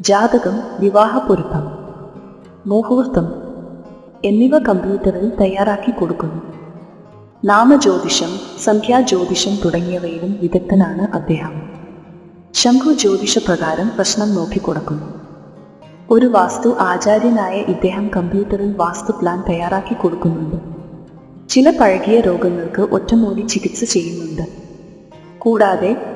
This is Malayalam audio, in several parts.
ജാതകം വിവാഹ പൊരുത്തം മുഹൂർത്തം എന്നിവ കമ്പ്യൂട്ടറിൽ തയ്യാറാക്കി കൊടുക്കുന്നു. നാമജ്യോതിഷം സംഖ്യാജ്യോതിഷം തുടങ്ങിയവയിലും വിദഗ്ധനാണ് അദ്ദേഹം. ശംഖു ജ്യോതിഷ പ്രകാരം പ്രശ്നം നോക്കിക്കൊടുക്കുന്നു. ഒരു വാസ്തു ആചാര്യനായ ഇദ്ദേഹം കമ്പ്യൂട്ടറിൽ വാസ്തു പ്ലാൻ തയ്യാറാക്കി കൊടുക്കുന്നുണ്ട്. ചില പഴകിയ രോഗങ്ങൾക്ക് ഒറ്റമൂലി ചികിത്സ ചെയ്യുന്നുണ്ട്. കൂടാതെ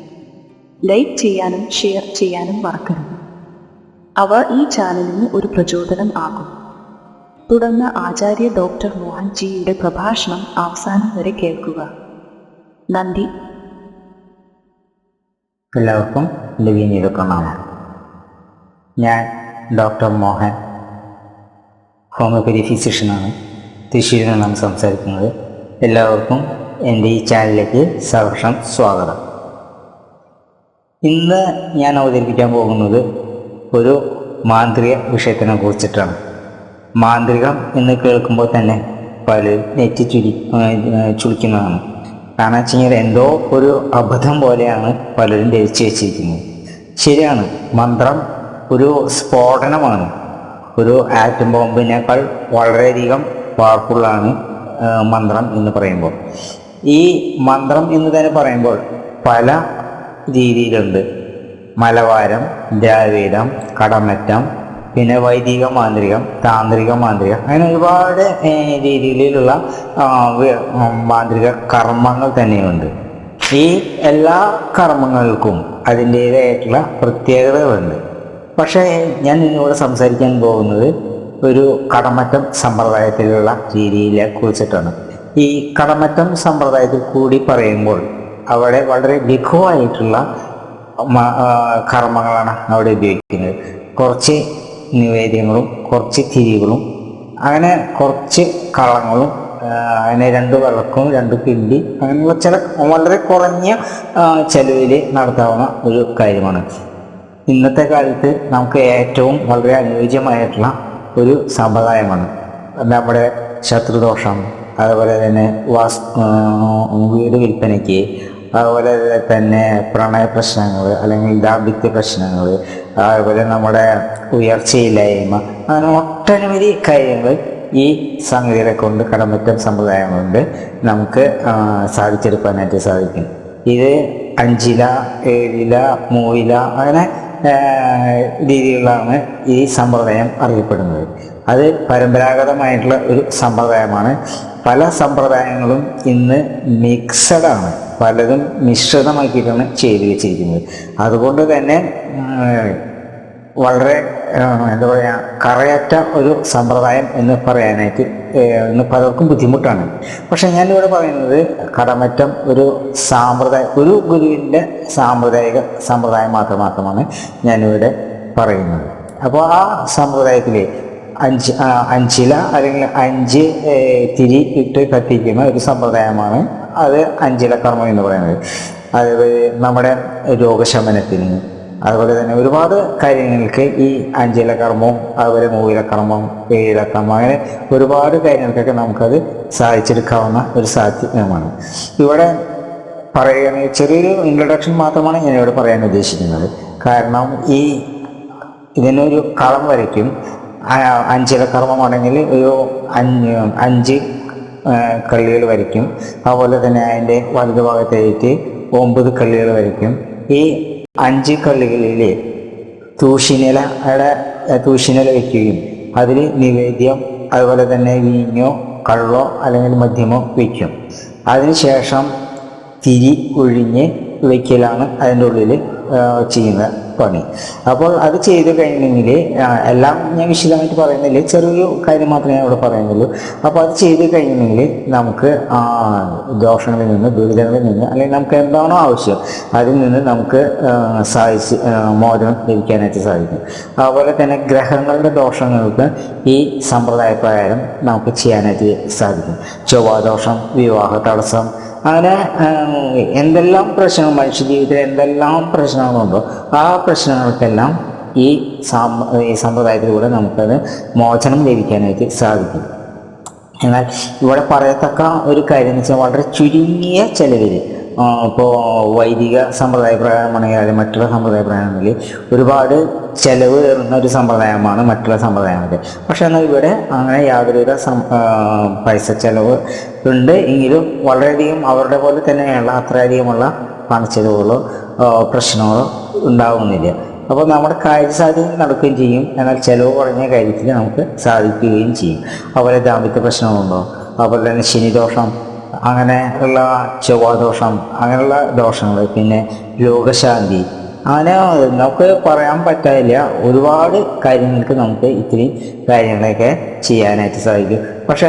ലൈക്ക് ചെയ്യാനും ഷെയർ ചെയ്യാനും മറക്കരുത്. അവ ഈ ചാനലിന് ഒരു പ്രചോദനം ആകും. തുടർന്ന് ആചാര്യ ഡോക്ടർ മോഹൻജിയുടെ പ്രഭാഷണം അവസാനം വരെ കേൾക്കുക. നന്ദി. എല്ലാവർക്കും വിനീത പ്രണാമം ഞാൻ ഡോക്ടർ മോഹൻ ഹോമിയോപ്പതി ഫിസിഷ്യനാണ്. തൃശ്ശൂരിൽ നിന്നാണ് സംസാരിക്കുന്നത്. എല്ലാവർക്കും എന്റെ ഈ ചാനലിലേക്ക് സഹർഷം സ്വാഗതം. ഇന്ന് ഞാൻ അവതരിപ്പിക്കാൻ പോകുന്നത് ഒരു മാന്ത്രിക വിഷയത്തിനെ കുറിച്ചിട്ടാണ്. മാന്ത്രികം എന്ന് കേൾക്കുമ്പോൾ തന്നെ പല നെറ്റി ചുരി ചുളിക്കുന്നതാണ്. കാരണം വെച്ച് കഴിഞ്ഞാൽ എന്തോ ഒരു അബദ്ധം പോലെയാണ് പലരും ധരിച്ചു വെച്ചിരിക്കുന്നത്. ശരിയാണ് മന്ത്രം ഒരു സ്ഫോടനമാണ്. ഒരു ആറ്റം ബോംബിനേക്കാൾ വളരെയധികം പവർഫുള്ളാണ് മന്ത്രം എന്ന് പറയുമ്പോൾ. ഈ മന്ത്രം എന്ന് തന്നെ പറയുമ്പോൾ പല രീതിയിലുണ്ട്. മലവാരം ദ്രാവിഡം കടമറ്റം പിന്നെ വൈദിക മാന്ത്രികം താന്ത്രിക മാന്ത്രികം. അങ്ങനെ ഒരുപാട് രീതിയിലുള്ള മാന്ത്രിക കർമ്മങ്ങൾ തന്നെയുണ്ട്. ഈ എല്ലാ കർമ്മങ്ങൾക്കും അതിന്റേതായിട്ടുള്ള പ്രത്യേകതകളുണ്ട്. പക്ഷേ ഞാൻ ഇന്നിവിടെ സംസാരിക്കാൻ പോകുന്നത് ഒരു കടമറ്റം സമ്പ്രദായത്തിലുള്ള രീതിയിലെ കുറിച്ചിട്ടാണ് ഈ കടമറ്റം സമ്പ്രദായത്തിൽ കൂടി പറയുമ്പോൾ അവിടെ വളരെ ലഘുവായിട്ടുള്ള കർമ്മങ്ങളാണ് അവിടെ ഉപയോഗിക്കുന്നത്. കുറച്ച് നിവേദ്യങ്ങളും കുറച്ച് തിരികളും അങ്ങനെ കുറച്ച് കളങ്ങളും അങ്ങനെ രണ്ട് വിളക്കും രണ്ട് പിണ്ടി അങ്ങനെയുള്ള ചില വളരെ കുറഞ്ഞ ചെലവിൽ നടത്താവുന്ന ഒരു കാര്യമാണ്. ഇന്നത്തെ കാലത്ത് നമുക്ക് ഏറ്റവും വളരെ അനുയോജ്യമായിട്ടുള്ള ഒരു സമ്പ്രദായമാണ്. നമ്മുടെ ശത്രുദോഷം അതുപോലെ തന്നെ വാസ് വീട് വിൽപ്പനയ്ക്ക് അതുപോലെ തന്നെ പ്രണയ പ്രശ്നങ്ങൾ അല്ലെങ്കിൽ ദാമ്പത്യ പ്രശ്നങ്ങൾ അതുപോലെ നമ്മുടെ ഉയർച്ചയില്ലായ്മ അങ്ങനെ ഒട്ടനവധി കാര്യങ്ങൾ ഈ സംഗതികളെ കൊണ്ട് കടമറ്റം സമ്പ്രദായം കൊണ്ട് നമുക്ക് സാധിച്ചെടുക്കാനായിട്ട് സാധിക്കും. ഇത് അഞ്ചില ഏഴില മൂവില അങ്ങനെ രീതിയിലാണ് ഈ സമ്പ്രദായം അറിയപ്പെടുന്നത്. അത് പരമ്പരാഗതമായിട്ടുള്ള ഒരു സമ്പ്രദായമാണ്. പല സമ്പ്രദായങ്ങളും ഇന്ന് മിക്സഡാണ്. പലതും മിശ്രിതമാക്കിയിട്ടാണ് ചെയ്തു വെച്ചിരിക്കുന്നത്. അതുകൊണ്ട് തന്നെ വളരെ എന്താ പറയുക കറയറ്റ ഒരു സമ്പ്രദായം എന്ന് പറയാനായിട്ട് ഇന്ന് പലർക്കും ബുദ്ധിമുട്ടാണ്. പക്ഷെ ഞാനിവിടെ പറയുന്നത് കടമറ്റം ഒരു സാമ്പ്രദായ ഒരു ഗുരുവിന്റെ സാമ്പ്രദായിക സമ്പ്രദായം മാത്രം മാത്രമാണ് ഞാനിവിടെ പറയുന്നത്. അപ്പോൾ ആ സമ്പ്രദായത്തിൽ അഞ്ച് അഞ്ചില അല്ലെങ്കിൽ അഞ്ച് തിരി ഇട്ട് കത്തിക്കുന്ന ഒരു സമ്പ്രദായമാണ്. അത് അഞ്ചില കർമ്മം എന്ന് പറയുന്നത്. അതായത് നമ്മുടെ രോഗശമനത്തിന്. അതുപോലെ തന്നെ ഒരുപാട് കാര്യങ്ങൾക്ക് ഈ അഞ്ചില കർമ്മവും അതുപോലെ മൂവില കർമ്മം ഏഴില കർമ്മം അങ്ങനെ ഒരുപാട് കാര്യങ്ങൾക്കൊക്കെ നമുക്കത് സാധിച്ചെടുക്കാവുന്ന ഒരു സാധ്യമാണ് ഇവിടെ പറയുകയാണെങ്കിൽ ചെറിയൊരു ഇൻട്രൊഡക്ഷൻ മാത്രമാണ് ഞാൻ ഇവിടെ പറയാൻ ഉദ്ദേശിക്കുന്നത്. കാരണം ഈ ഇതിനൊരു കളം വരയ്ക്കും. ആ- അഞ്ചില കർമ്മമാണെങ്കിൽ ഒരു അഞ്ച് അഞ്ച് കള്ളികൾ വരയ്ക്കും. അതുപോലെ തന്നെ അതിന്റെ വലതു ഭാഗത്തായിട്ട് ഒമ്പത് കള്ളികൾ വരയ്ക്കും. ഈ അഞ്ച് കള്ളികളിൽ തൂഷിനിലയുടെ തൂഷിനില വയ്ക്കുകയും അതിൽ നിവേദ്യം അതുപോലെ തന്നെ വീഞ്ഞോ കള്ളോ അല്ലെങ്കിൽ മദ്യമോ വയ്ക്കും. അതിനുശേഷം തിരി ഒഴിഞ്ഞ് വയ്ക്കലാണ് അതിന്റെ ഉള്ളിൽ ചെയ്യുന്ന പണി. അപ്പോൾ അത് ചെയ്തു കഴിഞ്ഞെങ്കിൽ എല്ലാം ഞാൻ വിശദമായിട്ട് പറയുന്നില്ല. ചെറിയൊരു കാര്യം മാത്രമേ ഞാൻ ഇവിടെ പറയുന്നുള്ളൂ. അപ്പോൾ അത് ചെയ്തു കഴിഞ്ഞെങ്കിൽ നമുക്ക് ദോഷങ്ങളിൽ നിന്ന് ദുരിതങ്ങളിൽ നിന്ന് അല്ലെങ്കിൽ നമുക്ക് എന്താണോ ആവശ്യം അതിൽ നിന്ന് നമുക്ക് സാധിച്ച് മോചനം ലഭിക്കാനായിട്ട് സാധിക്കും. അതുപോലെ തന്നെ ഗ്രഹങ്ങളുടെ ദോഷങ്ങൾക്ക് ഈ സമ്പ്രദായ പ്രകാരം നമുക്ക് ചെയ്യാനായിട്ട് സാധിക്കും. ചൊവ്വാദോഷം വിവാഹ തടസ്സം അങ്ങനെ എന്തെല്ലാം പ്രശ്നങ്ങൾ മനുഷ്യ ജീവിതത്തിൽ എന്തെല്ലാം പ്രശ്നങ്ങളുണ്ടോ ആ പ്രശ്നങ്ങൾക്കെല്ലാം ഈ ഈ സമ്പ്രദായത്തിലൂടെ നമുക്കത് മോചനം ലഭിക്കാനായിട്ട് സാധിക്കും. എന്നാൽ ഇവിടെ പറയത്തക്ക ഒരു കാര്യം എന്ന് വെച്ചാൽ വളരെ ചുരുങ്ങിയ ചെലവിൽ ഇപ്പോൾ വൈദിക സമ്പ്രദായ പ്രകാരമാണെങ്കിൽ അല്ലെങ്കിൽ മറ്റുള്ള സമ്പ്രദായ പ്രകാരമാണെങ്കിൽ ഒരുപാട് ചെലവ് കയറുന്ന ഒരു സമ്പ്രദായമാണ് മറ്റുള്ള സമ്പ്രദായങ്ങൾ പക്ഷേ എന്നാൽ ഇവിടെ അങ്ങനെ യാതൊരുവിധ പൈസ ചെലവ് ഉണ്ട്. എങ്കിലും വളരെയധികം അവരുടെ പോലെ തന്നെയുള്ള അത്രയധികമുള്ള പണച്ചെലവുകളോ പ്രശ്നങ്ങളോ ഉണ്ടാവുന്നില്ല. അപ്പോൾ നമ്മുടെ കാര്യസാധ്യത നടക്കുകയും ചെയ്യും. എന്നാൽ ചിലവ് കുറഞ്ഞ കാര്യത്തിൽ നമുക്ക് സാധിക്കുകയും ചെയ്യും. അതുപോലെ ദാമ്പത്യ പ്രശ്നങ്ങളുണ്ടോ? അതുപോലെ തന്നെ ശനിദോഷം അങ്ങനെ ഉള്ള ചൊവ്വാദോഷം അങ്ങനെയുള്ള ദോഷങ്ങൾ പിന്നെ രോഗശാന്തി അങ്ങനെ നമുക്ക് പറയാൻ പറ്റില്ല ഒരുപാട് കാര്യങ്ങൾക്ക് നമുക്ക് ഇത്തിരി കാര്യങ്ങളൊക്കെ ചെയ്യാനായിട്ട് സാധിക്കും. പക്ഷേ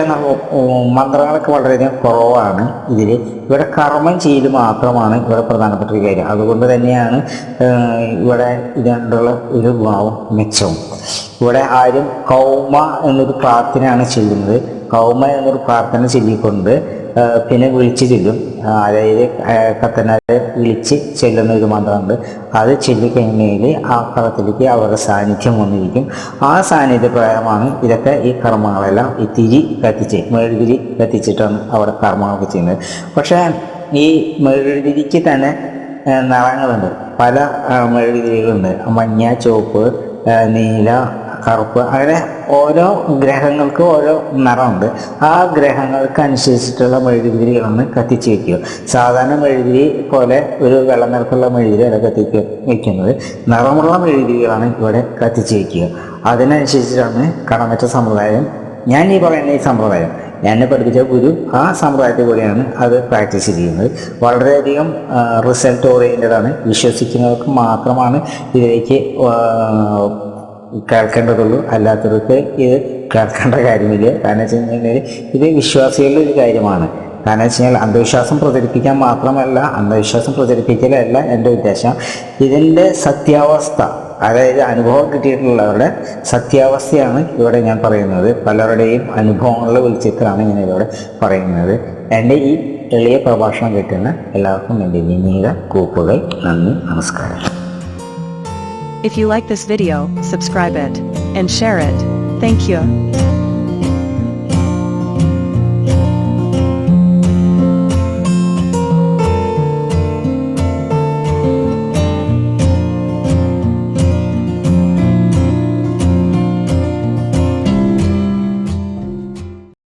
മന്ത്രങ്ങളൊക്കെ വളരെയധികം കുറവാണ് ഇതിൽ ഇവിടെ കർമ്മം ചെയ്യൽ മാത്രമാണ് ഇവിടെ പ്രധാനപ്പെട്ട ഒരു കാര്യം. അതുകൊണ്ട് തന്നെയാണ് ഇവിടെ ഇതുകൊണ്ടുള്ള ഒരു ഭാവം മെച്ചവും. ഇവിടെ ആരും കൗമ എന്നൊരു പ്രാർത്ഥനയാണ് ചെയ്യുന്നത് കൗമ എന്നൊരു പ്രാർത്ഥന ചൊല്ലിക്കൊണ്ട് പിന്നെ വിളിച്ച് ചെല്ലും. അതായത് കത്തനാരെ വിളിച്ച് ചെല്ലുന്ന ഒരു മന്ത്രമുണ്ട്. അത് ചെല്ലിക്കഴിഞ്ഞാൽ ആ കളത്തിലേക്ക് അവരുടെ സാന്നിധ്യം വന്നിരിക്കും. ആ സാന്നിധ്യ പ്രകാരമാണ് ഇതൊക്കെ ഈ കർമ്മങ്ങളെല്ലാം ഈ തിരി കത്തിച്ച് മെഴുകുതിരി കത്തിച്ചിട്ടാണ് അവിടെ കർമ്മങ്ങളൊക്കെ ചെയ്യുന്നത്. പക്ഷേ ഈ മെഴുകുതിരിക്ക് തന്നെ നിറങ്ങളുണ്ട്. പല മെഴുകുതിരികളുണ്ട് മഞ്ഞ ചുവപ്പ് നീല കറുപ്പ്. അങ്ങനെ ഓരോ ഗ്രഹങ്ങൾക്ക് ഓരോ നിറമുണ്ട്. ആ ഗ്രഹങ്ങൾക്ക് അനുസരിച്ചിട്ടുള്ള മെഴുകുതിരികളൊന്ന് കത്തിച്ച് വെക്കുക. സാധാരണ മെഴുകുതിരി പോലെ ഒരു വെള്ള നിറക്കുള്ള മെഴുകുതിരി അല്ല കത്തിക്ക് വെക്കുന്നത്. നിറമുള്ള മെഴുകുതിരികളാണ് ഇവിടെ കത്തിച്ച് വെക്കുക. അതിനനുസരിച്ചിട്ടാണ് കടമറ്റ സമ്പ്രദായം. ഞാൻ ഈ പറയുന്ന ഈ സമ്പ്രദായം എന്നെ പഠിപ്പിച്ച ഗുരു ആ സമ്പ്രദായത്തിൽ കൂടിയാണ് അത് പ്രാക്ടീസ് ചെയ്യുന്നത്. വളരെയധികം റിസൾട്ട് ഓറിയന്റഡ് ആണ് വിശ്വസിക്കുന്നവർക്ക് മാത്രമാണ് ഇതിലേക്ക് കേൾക്കേണ്ടതുള്ളൂ. അല്ലാത്തവർക്ക് ഇത് കേൾക്കേണ്ട കാര്യമില്ല. കാരണം വെച്ച് കഴിഞ്ഞാൽ ഇത് വിശ്വാസികളുടെ ഒരു കാര്യമാണ്. കാരണം വെച്ച് കഴിഞ്ഞാൽ അന്ധവിശ്വാസം പ്രചരിപ്പിക്കാൻ മാത്രമല്ല അന്ധവിശ്വാസം പ്രചരിപ്പിക്കലല്ല എന്റെ ഉദ്ദേശം. ഇതിന്റെ സത്യാവസ്ഥ അതായത് അനുഭവം കിട്ടിയിട്ടുള്ളവരുടെ സത്യാവസ്ഥയാണ് ഇവിടെ ഞാൻ പറയുന്നത്. പലരുടെയും അനുഭവങ്ങളുടെ വിളിച്ചിട്ടാണ് ഞാൻ ഇവിടെ പറയുന്നത്. എന്റെ ഈ എളിയ പ്രഭാഷണം കിട്ടുന്ന എല്ലാവർക്കും എന്റെ വിനീത കൂപ്പുകൾ നന്ദി നമസ്കാരം. If you like this video, subscribe it and share it. Thank you.